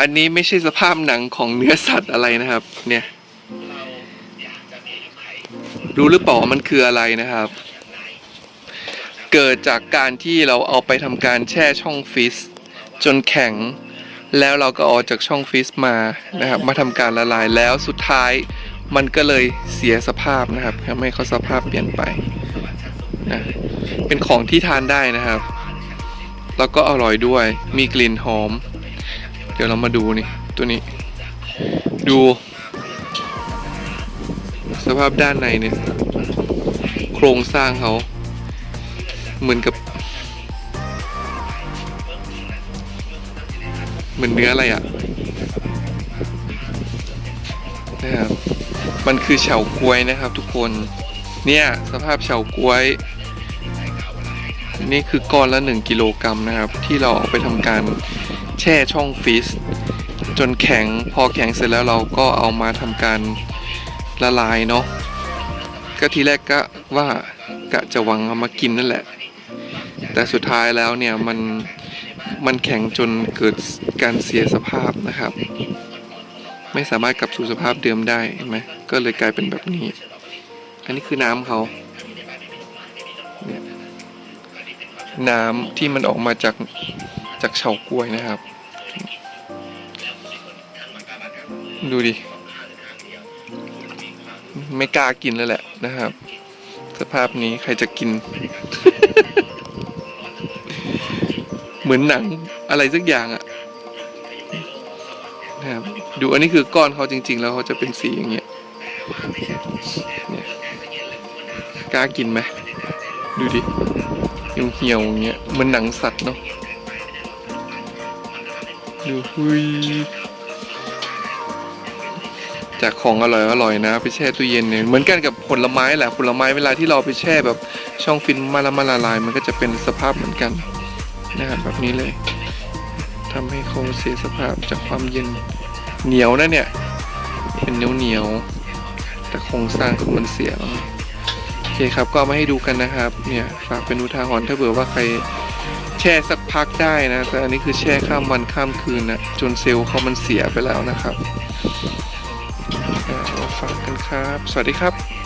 อันนี้ไม่ใช่สภาพหนังของเนื้อสัตว์อะไรนะครับ เนี่ย รู้หรือเปล่ามันคืออะไรนะครับ เกิดจากการที่เราเอาไปทำการแช่ช่องฟิสจนแข็ง แล้วเราก็เออกจากช่องฟิสมานะครับ มาทำการละลายแล้วสุดท้ายมันก็เลยเสียสภาพนะครับทำให้เขาสภาพเปลี่ยนไปนะเป็นของที่ทานได้นะครับ แล้วก็อร่อยด้วย มีกลิ่นหอม ดี๋ยวเรามาดูนี่ตัวนี้ ดู สภาพด้านในเนี่ย โครงสร้างเขาเหมือนกับ เหมือนเนื้ออะไรอะ่ะนะครับมันคือเฉาก๊วยนะครับ ทุกคนเนี่ยสภาพเฉาก๊วย นี่คือก้อนละ 1 กิโลกรัมนะครับ ที่เราเอาไปทำการ แช่ช่องฟรีซจนแข็งพอแข็งเสร็จแล้วเราก็เอามาทำการละลายเนาะก็ทีแรกก็ว่ากะจะหวังเอามากินนั่นแหละ แต่สุดท้ายแล้วเนี่ยมันมันแข็งจนเกิดการเสียสภาพนะครับ ไม่สามารถกลับสู่สภาพเดิมได้เห็นไหมก็เลยกลายเป็นแบบนี้ อันนี้คือน้ำเขาเนี่ยน้ำที่มันออกมาจากจากเฉาก๊วยนะครับ ดูดิ ไม่กล้ากินแล้วแหละนะครับ สภาพนี้ใครจะกิน เหมือนหนังอะไรสักอย่างอะนะครับ ดูอันนี้คือก้อนเขาจริง ๆ แล้วเขาจะเป็นสีอย่างเงี้ยเนี่ยกล้ากินไหมดูดิเหี่ยวๆอย่างเงี้ยเหมันหนังสัตว์เนาะดูหุย จากของอร่อยอร่อยนะ ไปแช่ตู้เย็นเนี่ยเหมือนกันกับผลไม้แหละผลไม้เวลาที่เราไปแช่แบบช่องฟินมาละมาละลาย มันก็จะเป็นสภาพเหมือนกันนะครับแบบนี้เลยทำให้เขาเสียสภาพจากความเย็นเหนียวนะเนี่ยเป็นเหนียวเหนียวแต่โครงสร้างของมันเสียโอเคครับก็มาให้ดูกันนะครับเนี่ยฝากเป็นอุทาหรณ์ถ้าเผื่อว่าใครแช่สักพักได้นะ แต่อันนี้คือแช่ข้ามวันข้ามคืนนะจนเซลล์เขามันเสียไปแล้วนะครับ อ่าฝากกันครับ สวัสดีครับ